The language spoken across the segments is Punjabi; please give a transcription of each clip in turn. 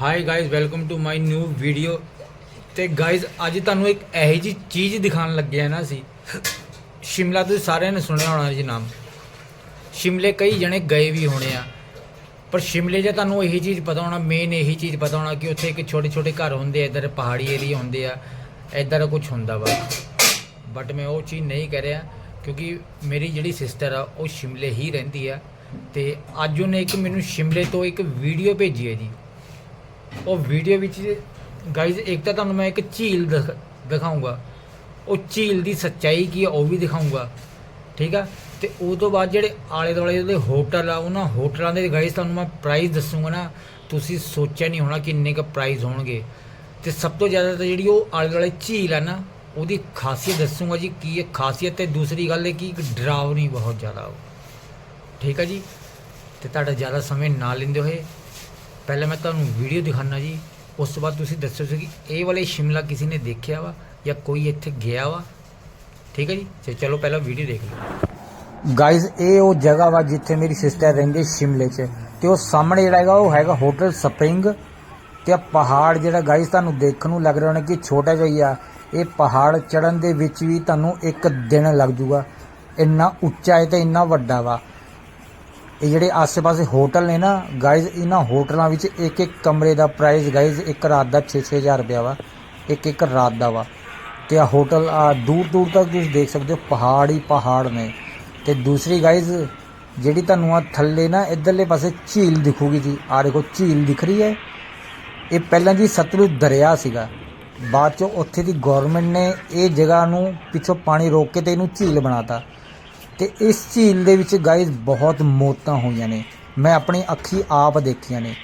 Hi guys welcome to my new video ਤੇ ਗਾਇਜ਼ ਅੱਜ ਤੁਹਾਨੂੰ ਇੱਕ ਇਹੋ ਜੀ ਚੀਜ਼ ਦਿਖਾਉਣ ਲੱਗੇ ਆ ਨਾ ਅਸੀਂ। ਸ਼ਿਮਲਾ ਤੁਸੀਂ ਸਾਰਿਆਂ ਨੇ ਸੁਣਿਆ ਹੋਣਾ ਜੀ ਨਾਮ। ਸ਼ਿਮਲੇ ਕਈ ਜਣੇ ਗਏ ਵੀ ਹੋਣੇ ਆ। ਪਰ ਸ਼ਿਮਲੇ 'ਚ ਤੁਹਾਨੂੰ ਇਹੀ ਚੀਜ਼ ਪਤਾ ਹੋਣਾ ਮੇਨ ਇਹੀ ਚੀਜ਼ ਪਤਾ ਹੋਣਾ ਕਿ ਉੱਥੇ ਇੱਕ ਛੋਟੇ ਛੋਟੇ ਘਰ ਹੁੰਦੇ ਆ, ਇੱਧਰ ਪਹਾੜੀ ਏਰੀਆ ਹੁੰਦੇ ਆ, ਇੱਧਰ ਕੁਝ ਹੁੰਦਾ ਵਾ। ਬਟ ਮੈਂ ਉਹ ਚੀਜ਼ ਨਹੀਂ ਕਹਿ ਰਿਹਾ, ਕਿਉਂਕਿ ਮੇਰੀ ਜਿਹੜੀ ਸਿਸਟਰ ਆ, ਉਹ ਸ਼ਿਮਲੇ ਹੀ ਰਹਿੰਦੀ ਆ। ਤੇ ਅੱਜ ਉਹਨੇ ਇੱਕ ਮੈਨੂੰ ਸ਼ਿਮਲੇ ਤੋਂ ਇੱਕ ਵੀਡੀਓ ਭੇਜੀ ਹੈ ਜੀ। ਉਹ ਵੀਡੀਓ ਵਿੱਚ ਗਾਇਜ਼ ਇੱਕ ਤਾਂ ਤੁਹਾਨੂੰ ਮੈਂ ਇੱਕ ਝੀਲ ਦਿਖ- ਦਿਖਾਊਂਗਾ। ਉਹ ਝੀਲ ਦੀ ਸੱਚਾਈ ਕੀ ਹੈ ਉਹ ਵੀ ਦਿਖਾਊਂਗਾ। ਠੀਕ ਆ? ਤੇ ਉਹ ਤੋਂ ਬਾਅਦ ਜਿਹੜੇ ਆਲੇ ਦੁਆਲੇ ਦੇ ਹੋਟਲ ਆ, ਉਹਨਾਂ ਹੋਟਲਾਂ ਦੇ ਗਾਇਜ਼ ਤੁਹਾਨੂੰ ਮੈਂ ਪ੍ਰਾਈਸ ਦੱਸੂਗਾ ਨਾ। ਤੁਸੀਂ ਸੋਚਿਆ ਨਹੀਂ ਹੋਣਾ ਕਿੰਨੇ ਕੁ ਪ੍ਰਾਈਸ ਹੋਣਗੇ। ਤੇ ਸਭ ਤੋਂ ਜ਼ਿਆਦਾ ਤਾਂ ਜਿਹੜੀ ਉਹ ਆਲੇ ਦੁਆਲੇ ਝੀਲ ਆ ਨਾ, ਉਹਦੀ ਖਾਸੀਅਤ ਦੱਸੂਗਾ ਜੀ ਕੀ ਹੈ ਖਾਸੀਅਤ ਤੇ ਦੂਸਰੀ ਗੱਲ ਹੈ ਕਿ, ਇੱਕ ਡਰਾਵਨੀ ਬਹੁਤ ਜ਼ਿਆਦਾ ਉਹ। ਠੀਕ ਆ ਜੀ? ਤੇ ਤੁਹਾਡਾ ਜ਼ਿਆਦਾ ਸਮੇਂ ਨਾ ਲੈਂਦੇ ਹੋਏ ਪਹਿਲਾਂ ਮੈਂ ਤੁਹਾਨੂੰ ਵੀਡੀਓ ਦਿਖਾਣਾ ਜੀ। ਉਸ ਤੋਂ ਬਾਅਦ ਤੁਸੀਂ ਦੱਸੋ ਜੀ ਕਿ ਇਹ ਵਾਲੇ ਸ਼ਿਮਲਾ ਕਿਸੇ ਨੇ ਦੇਖਿਆ ਵਾ ਜਾਂ ਕੋਈ ਇੱਥੇ ਗਿਆ ਵਾ? ਠੀਕ ਹੈ ਜੀ? ਤੇ ਚਲੋ ਪਹਿਲਾਂ ਵੀਡੀਓ ਦੇਖ ਲਓ। ਗਾਇਜ਼ ਇਹ ਉਹ ਜਗ੍ਹਾ ਵਾ ਜਿੱਥੇ ਮੇਰੀ ਸਿਸਟਰ ਰਹਿੰਦੀ ਸ਼ਿਮਲੇ 'ਚ। ਤੇ ਉਹ ਸਾਹਮਣੇ ਜਿਹੜਾ ਹੈਗਾ, ਉਹ ਹੈਗਾ ਹੋਟਲ ਸਪਰਿੰਗ। ਤੇ ਆ ਪਹਾੜ ਜਿਹੜਾ ਗਾਇਜ਼ ਤੁਹਾਨੂੰ ਦੇਖਣ ਨੂੰ ਲੱਗ ਰਿਹਾ ਹੋਣਾ ਕਿ ਛੋਟਾ ਜਿਹਾ ਹੀ ਆ। ਇਹ ਪਹਾੜ ਚੜਨ ਦੇ ਵਿੱਚ ਵੀ ਤੁਹਾਨੂੰ ਇੱਕ ਦਿਨ ਲੱਗ ਜੂਗਾ। ਇੰਨਾ ਉੱਚਾ ਹੈ ਤੇ ਇੰਨਾ ਵੱਡਾ ਵਾ। ਇਹ ਜਿਹੜੇ ਆਸ-ਪਾਸੇ ਹੋਟਲ ਨੇ ਨਾ ਗਾਇਜ਼ ਇਹਨਾਂ ਹੋਟਲਾਂ ਵਿੱਚ ਇੱਕ ਇੱਕ ਕਮਰੇ ਦਾ ਪ੍ਰਾਈਸ ਗਾਇਜ਼ ਇੱਕ ਰਾਤ ਦਾ 6-6000 ਰੁਪਇਆ ਵਾ। ਇੱਕ ਇੱਕ ਰਾਤ ਦਾ ਵਾ। ਤੇ ਆ ਹੋਟਲ ਆ ਦੂਰ ਦੂਰ ਤੱਕ ਤੁਸੀਂ ਦੇਖ ਸਕਦੇ ਹੋ, ਪਹਾੜ ਹੀ ਪਹਾੜ ਨੇ। ਤੇ ਦੂਸਰੀ ਗਾਇਜ਼ ਜਿਹੜੀ ਤੁਹਾਨੂੰ ਆ ਥੱਲੇ ਨਾ, ਇਧਰਲੇ ਪਾਸੇ ਝੀਲ ਦਿਖੂਗੀ ਜੀ। ਆ ਦੇਖੋ, ਝੀਲ ਦਿਖ ਰਹੀ ਹੈ। ਇਹ ਪਹਿਲਾਂ ਜੀ ਸਤਲੁਜ ਦਰਿਆ ਸੀਗਾ। ਬਾਅਦ ਚੋਂ ਉੱਥੇ ਦੀ ਗਵਰਨਮੈਂਟ ਨੇ ਇਹ ਜਗ੍ਹਾ ਨੂੰ ਪਿੱਛੋਂ ਪਾਣੀ ਰੋਕ ਕੇ ਤੇ ਇਹਨੂੰ ਝੀਲ ਬਣਾਤਾ। ਤੇ ਇਸ ਝੀਲ ਦੇ ਵਿੱਚ ਗਾਇਜ਼ ਬਹੁਤ ਮੌਤਾਂ ਹੋਈਆਂ ਨੇ। ਮੈਂ ਆਪਣੀ ਅੱਖੀ ਆਪ ਦੇਖੀਆਂ ਨੇ।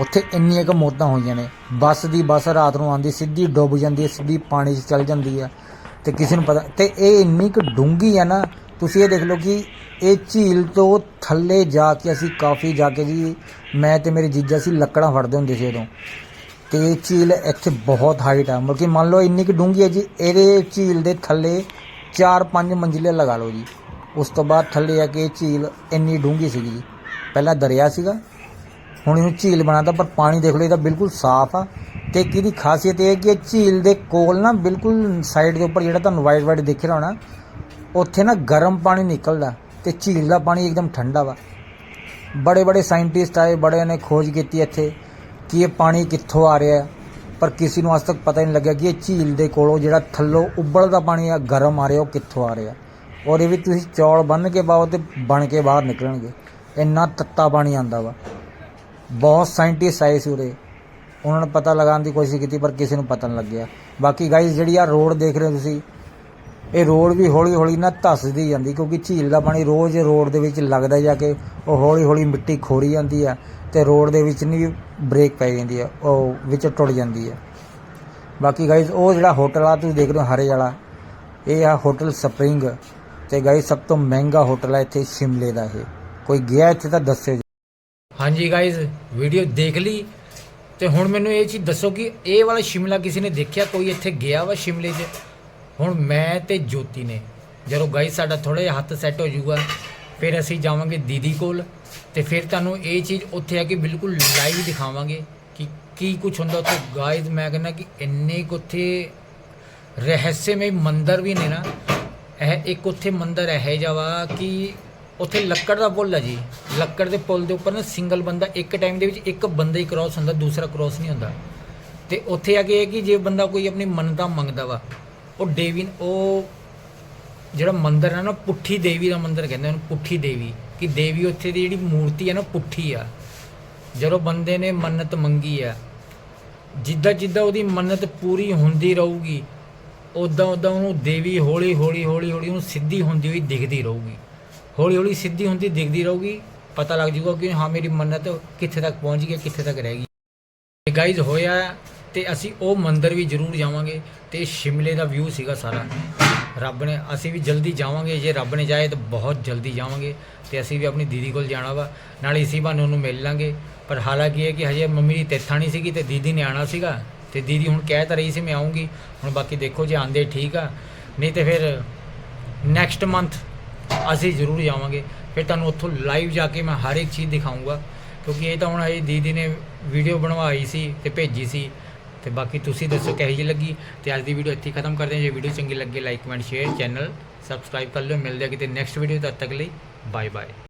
ਉੱਥੇ ਇੰਨੀਆਂ ਕੁ ਮੌਤਾਂ ਹੋਈਆਂ ਨੇ। ਬੱਸ ਦੀ ਬੱਸ ਰਾਤ ਨੂੰ ਆਂਦੀ ਸਿੱਧੀ ਡੁੱਬ ਜਾਂਦੀ ਹੈ, ਸਿੱਧੀ ਪਾਣੀ 'ਚ ਚਲ ਜਾਂਦੀ ਹੈ। ਤੇ ਕਿਸੇ ਨੂੰ ਪਤਾ ਤੇ ਇਹ ਇੰਨੀ ਕੁ ਡੂੰਘੀ ਆ ਨਾ, ਤੁਸੀਂ ਇਹ ਦੇਖ ਲਓ ਕਿ ਇਹ ਝੀਲ ਤੋਂ ਥੱਲੇ ਜਾ ਕੇ ਅਸੀਂ ਕਾਫੀ ਜਾ ਕੇ ਜੀ, ਮੈਂ ਤੇ ਮੇਰੇ ਜੀਜਾ ਸੀ ਲੱਕੜਾਂ ਫੜਦੇ ਹੁੰਦੇ ਸੀ ਉਦੋਂ। ਤੇ ਇਹ ਝੀਲ ਇੱਥੇ ਬਹੁਤ ਹਾਈਟ ਆ। ਮਤਲਬ ਕਿ ਮੰਨ ਲਓ ਇੰਨੀ ਕੁ ਡੂੰਘੀ ਹੈ ਜੀ, ਇਹਦੇ ਝੀਲ ਦੇ ਥੱਲੇ 4-5 ਮੰਜ਼ਿਲੇ ਲਗਾ ਲਓ ਜੀ। ਉਸ ਤੋਂ ਬਾਅਦ ਥੱਲੇ ਆ ਕੇ ਝੀਲ ਇੰਨੀ ਡੂੰਘੀ ਸੀਗੀ ਜੀ। ਪਹਿਲਾਂ ਦਰਿਆ ਸੀਗਾ। ਹੁਣ ਇਹਨੂੰ ਝੀਲ ਬਣਾਤਾ, ਪਰ ਪਾਣੀ ਦੇਖ ਲਓ ਇਹਦਾ ਬਿਲਕੁਲ ਸਾਫ਼ ਆ। ਤੇ ਕਿਹਦੀ ਖਾਸੀਅਤ ਇਹ ਹੈ ਕਿ ਇਹ ਝੀਲ ਦੇ ਕੋਲ ਨਾ ਬਿਲਕੁਲ ਸਾਈਡ ਦੇ ਉੱਪਰ ਜਿਹੜਾ ਤੁਹਾਨੂੰ ਵਾਈਟ ਵਾਈਟ ਦਿਖ ਰਿਹਾ ਹੋਣਾ, ਉੱਥੇ ਨਾ ਗਰਮ ਪਾਣੀ ਨਿਕਲਦਾ ਤੇ ਝੀਲ ਦਾ ਪਾਣੀ ਇੱਕਦਮ ਠੰਡਾ ਵਾ। ਬੜੇ ਬੜੇ ਸਾਇੰਟਿਸਟ ਆਏ ਬੜਿਆਂ ਨੇ ਖੋਜ ਕੀਤੀ ਇੱਥੇ ਕਿ ਇਹ ਪਾਣੀ ਕਿੱਥੋਂ ਆ ਰਿਹਾ ਹੈ। ਪਰ ਕਿਸੇ ਨੂੰ ਅੱਜ ਤੱਕ ਪਤਾ ਹੀ ਨਹੀਂ ਲੱਗਿਆ ਕਿ ਇਹ ਝੀਲ ਦੇ ਕੋਲੋਂ ਜਿਹੜਾ ਥੱਲੋਂ ਉਬਲਦਾ ਪਾਣੀ ਆ, ਗਰਮ ਆ ਰਿਹਾ, ਉਹ ਕਿੱਥੋਂ ਆ ਰਿਹਾ। ਔਰ ਇਹ ਵੀ ਤੁਸੀਂ ਚੌਲ ਬੰਨ ਕੇ ਪਾਓ ਤੇ ਬਣ ਕੇ ਬਾਹਰ ਨਿਕਲਣਗੇ। ਇੰਨਾ ਤੱਤਾ ਪਾਣੀ ਆਂਦਾ ਵਾ। ਬਹੁਤ ਸਾਇੰਟਿਸਟ ਆਏ ਸੀ ਉਰੇ। ਉਹਨਾਂ ਨੇ ਪਤਾ ਲਗਾਉਣ ਦੀ ਕੋਸ਼ਿਸ਼ ਕੀਤੀ, ਪਰ ਕਿਸੇ ਨੂੰ ਪਤਾ ਨਹੀਂ ਲੱਗਿਆ। ਬਾਕੀ ਗਾਈਜ਼ ਜਿਹੜੀ ਆ ਰੋਡ ਦੇਖ ਰਹੇ ਹੋ ਤੁਸੀਂ, ਇਹ ਰੋਡ ਵੀ ਹੌਲੀ ਹੌਲੀ ਨਾ ਧੱਸਦੀ ਜਾਂਦੀ, ਕਿਉਂਕਿ ਝੀਲ ਦਾ ਪਾਣੀ ਰੋਜ਼ ਰੋਡ ਦੇ ਵਿੱਚ ਲੱਗਦਾ ਜਾ ਕੇ ਉਹ ਹੌਲੀ ਹੌਲੀ ਮਿੱਟੀ ਖੋਰੀ ਜਾਂਦੀ ਆ। ਤੇ ਰੋਡ ਦੇ ਵਿੱਚ ਨਹੀਂ ਬ੍ਰੇਕ ਪੈ ਜਾਂਦੀ ਆ, ਉਹ ਵਿੱਚ ਟੁੱਟ ਜਾਂਦੀ ਆ। ਬਾਕੀ ਗਾਇਜ਼ ਉਹ ਜਿਹੜਾ ਹੋਟਲ ਆ, ਤੁਸੀਂ ਦੇਖ ਰਹੇ ਹੋ ਹਰੇ ਵਾਲਾ, ਇਹ ਆ ਹੋਟਲ ਸਪਰਿੰਗ। ਤੇ ਗਾਇਜ਼ ਸਭ ਤੋਂ ਮਹਿੰਗਾ ਹੋਟਲ ਆ ਇੱਥੇ ਸ਼ਿਮਲੇ ਦਾ ਇਹ। ਕੋਈ ਗਿਆ ਇੱਥੇ ਤਾਂ ਦੱਸਿਓ ਜੀ। ਹਾਂਜੀ ਗਾਇਜ਼ ਵੀਡੀਓ ਦੇਖ ਲਈ। ਤੇ ਹੁਣ ਮੈਨੂੰ ਇਹ ਚੀਜ਼ ਦੱਸੋ ਕਿ ਇਹ ਵਾਲਾ ਸ਼ਿਮਲਾ ਕਿਸੇ ਨੇ ਦੇਖਿਆ? ਕੋਈ ਇੱਥੇ ਗਿਆ ਵਾ ਸ਼ਿਮਲੇ 'ਚ? ਹੁਣ ਮੈਂ ਤੇ ਜੋਤੀ ਨੇ। ਜਦੋਂ ਗਾਇਜ਼ ਸਾਡਾ ਥੋੜਾ ਜਿਹਾ ਹੱਥ ਸੈੱਟ ਹੋ ਜਾਊਗਾ, ਫਿਰ ਅਸੀਂ ਜਾਵਾਂਗੇ ਦੀਦੀ ਕੋਲ। ਤੇ ਫਿਰ ਤੁਹਾਨੂੰ ਇਹ ਚੀਜ਼ ਉੱਥੇ ਆ ਕੇ ਬਿਲਕੁਲ ਲਾਈਵ ਦਿਖਾਵਾਂਗੇ ਕਿ ਕੀ ਕੁਝ ਹੁੰਦਾ ਉੱਥੇ। ਗਾਇਜ਼ ਮੈਂ ਕਹਿੰਦਾ ਕਿ ਇੰਨੇ ਕੁ ਉੱਥੇ ਰਹੱਸਮਈ ਮੰਦਰ ਵੀ ਨੇ ਨਾ। ਇਹ ਇੱਕ ਉੱਥੇ ਮੰਦਿਰ ਹੈ ਜਾਵਾ ਕਿ ਉੱਥੇ ਲੱਕੜ ਦਾ ਪੁੱਲ ਹੈ ਜੀ। ਲੱਕੜ ਦੇ ਪੁੱਲ ਦੇ ਉੱਪਰ ਨਾ ਸਿੰਗਲ ਬੰਦਾ ਇੱਕ ਟਾਈਮ ਦੇ ਵਿੱਚ ਇੱਕ ਬੰਦਾ ਹੀ ਕ੍ਰਾਸ ਹੁੰਦਾ, ਦੂਸਰਾ ਕ੍ਰਾਸ ਨਹੀਂ ਹੁੰਦਾ। ਤੇ ਉੱਥੇ ਆ ਕੇ ਇਹ ਕਿ ਜੇ ਬੰਦਾ ਕੋਈ ਆਪਣੀ ਮੰਨਤਾ ਮੰਗਦਾ ਵਾ, ਉਹ ਦੇਵੀ, ਉਹ ਜਿਹੜਾ ਮੰਦਰ ਹੈ ਨਾ, ਪੁੱਠੀ ਦੇਵੀ ਦਾ ਮੰਦਰ ਕਹਿੰਦੇ ਉਹਨੂੰ, ਪੁੱਠੀ ਦੇਵੀ। ਕਿ ਦੇਵੀ ਉੱਥੇ ਦੀ ਜਿਹੜੀ ਮੂਰਤੀ ਹੈ ਨਾ ਪੁੱਠੀ ਆ। ਜਦੋਂ ਬੰਦੇ ਨੇ ਮੰਨਤ ਮੰਗੀ ਆ ਜਿੱਦਾਂ ਜਿੱਦਾਂ ਉਹਦੀ ਮੰਨਤ ਪੂਰੀ ਹੁੰਦੀ ਰਹੂਗੀ ਉਦਾਂ ਉਦਾਂ ਉਹਨੂੰ ਦੇਵੀ ਹੌਲੀ ਹੌਲੀ ਹੌਲੀ ਹੌਲੀ ਉਹਨੂੰ ਸਿੱਧੀ ਹੁੰਦੀ ਹੋਈ ਦਿਖਦੀ ਰਹੂਗੀ। ਹੌਲੀ ਹੌਲੀ ਸਿੱਧੀ ਹੁੰਦੀ ਦਿਖਦੀ ਰਹੂਗੀ ਪਤਾ ਲੱਗ ਜਾਊਗਾ ਕਿ ਹਾਂ ਮੇਰੀ ਮੰਨਤ ਕਿੱਥੇ ਤੱਕ ਪਹੁੰਚ ਗਈ ਹੈ, ਕਿੱਥੇ ਤੱਕ ਰਹਿ ਗਈ ਗਾਈਜ਼ ਹੋਇਆ ਤੇ ਅਸੀਂ ਉਹ ਮੰਦਿਰ ਵੀ ਜ਼ਰੂਰ ਜਾਵਾਂਗੇ ਤੇ ਸ਼ਿਮਲੇ ਦਾ ਵਿਊ ਸੀਗਾ ਸਾਰਾ। ਰੱਬ ਨੇ, ਅਸੀਂ ਵੀ ਜਲਦੀ ਜਾਵਾਂਗੇ, ਜੇ ਰੱਬ ਨੇ ਜਾਏ ਤਾਂ ਬਹੁਤ ਜਲਦੀ ਜਾਵਾਂਗੇ ਤੇ ਅਸੀਂ ਵੀ ਆਪਣੀ ਦੀਦੀ ਕੋਲ ਜਾਣਾ ਵਾ। ਨਾਲੇ ਇਸੀ ਬਹਾਨੇ ਉਹਨੂੰ ਮਿਲ ਲਾਂਗੇ। ਪਰ ਹਾਲਾਂਕਿ ਇਹ ਕਿ ਹਜੇ ਮੰਮੀ ਦੀ ਤੇਥਾ ਨਹੀਂ ਸੀਗੀ ਤੇ ਦੀਦੀ ਨੇ ਆਣਾ ਸੀਗਾ ਤੇ ਦੀਦੀ ਹੁਣ ਕਹਿ ਤਾਂ ਰਹੀ ਸੀ ਮੈਂ ਆਉਂਗੀ ਹੁਣ ਬਾਕੀ ਦੇਖੋ ਜੇ ਆਂਦੇ ਠੀਕ ਆ। ਨਹੀਂ ਤੇ ਫਿਰ ਨੈਕਸਟ ਮੰਥ ਅਸੀਂ ਜ਼ਰੂਰ ਜਾਵਾਂਗੇ। ਫਿਰ ਤੁਹਾਨੂੰ ਉੱਥੋਂ ਲਾਈਵ ਜਾ ਕੇ ਮੈਂ ਹਰ ਇੱਕ ਚੀਜ਼ ਦਿਖਾਊਂਗਾ। ਕਿਉਂਕਿ ਇਹ ਤਾਂ ਹੁਣ ਹਜੇ ਦੀਦੀ ਨੇ ਵੀਡੀਓ ਬਣਵਾਈ ਸੀ ਤੇ ਭੇਜੀ ਸੀ। ਤੇ ਬਾਕੀ ਤੁਸੀਂ ਦੱਸੋ ਕਿਹੋ ਜਿਹੀ ਲੱਗੀ ਤੇ ਅੱਜ ਦੀ ਵੀਡੀਓ ਇੱਥੇ ਖਤਮ ਕਰਦੇ ਹਾਂ। ਜੇ ਵੀਡੀਓ ਚੰਗੀ ਲੱਗੇ like comment share channel subscribe ਕਰ ਲਿਓ। ਮਿਲਦੇ ਆ ਕਿਤੇ ਨੈਕਸਟ ਵੀਡੀਓ ਤਦ ਤੱਕ ਲਈ। Bye bye